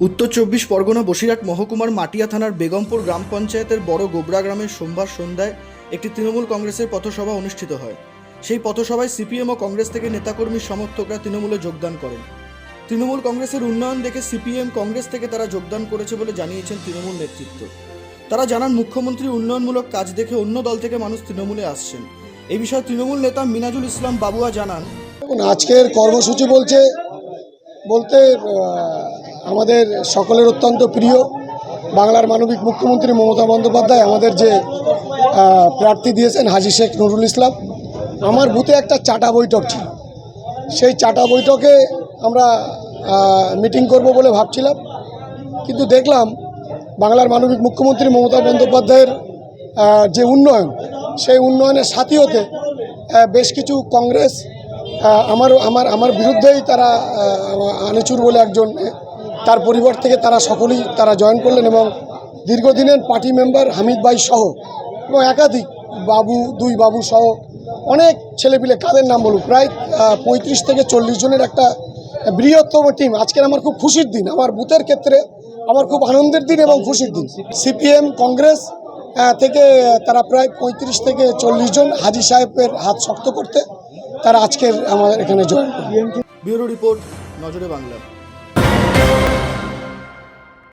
উত্তর চব্বিশ পরগনা বসিরহাট মহকুমার মাটিয়া থানার বেগমপুর গ্রাম পঞ্চায়েতের বড় গোবরা গ্রামের সোমবার সন্ধ্যায় একটি তৃণমূল কংগ্রেসের পথসভা অনুষ্ঠিত হয়। সেই পথসভায় সিপিএম ও কংগ্রেস থেকে নেতাকর্মী সমর্থকরা তৃণমূলে যোগদান করেন। তৃণমূল কংগ্রেসের উন্নয়ন দেখে সিপিএম কংগ্রেস থেকে তারা যোগদান করেছে বলে জানিয়েছেন তৃণমূল নেতৃত্ব। তারা জানান, মুখ্যমন্ত্রী উন্নয়নমূলক কাজ দেখে অন্য দল থেকে মানুষ তৃণমূলে আসছেন। এই বিষয়ে তৃণমূল নেতা মিনাজুল ইসলাম বাবুয়া জানান আজকের কর্মসূচি বলছে, বলতে আমাদের সকলের অত্যন্ত প্রিয় বাংলার মানবিক মুখ্যমন্ত্রী মমতা বন্দ্যোপাধ্যায় আমাদের যে প্রার্থী দিয়েছেন হাজি শেখ নুরুল ইসলাম, আমার বুথে একটা চাটা বৈঠক ছিল। সেই চাটা বৈঠকে আমরা মিটিং করব বলে ভাবছিলাম, কিন্তু দেখলাম বাংলার মানবিক মুখ্যমন্ত্রী মমতা বন্দ্যোপাধ্যায়ের যে উন্নয়ন, সেই উন্নয়নের সাথী হতে বেশ কিছু কংগ্রেস আমার আমার আমার বিরুদ্ধেই তারা আনিচুর বলে একজন তার পরিবার থেকে তারা সকলেই তারা জয়েন করলেন এবং দীর্ঘদিনের পার্টি মেম্বার হামিদ ভাই সহ এবং একাধিক বাবু, দুই বাবু সহ অনেক ছেলেপিলে কাদের নাম বলুন? প্রায় পঁয়ত্রিশ থেকে চল্লিশ জনের একটা বৃহত্তম টিম আজকের আমার খুব খুশির দিন। আমার বুথের ক্ষেত্রে আমার খুব আনন্দের দিন এবং খুশির দিন। সিপিএম কংগ্রেস থেকে তারা প্রায় পঁয়ত্রিশ থেকে চল্লিশ জন হাজি সাহেবের হাত শক্ত করতে তারা আজকের আমাদের এখানে জয়েন ব্যুরো রিপোর্ট, নজরে বাংলা।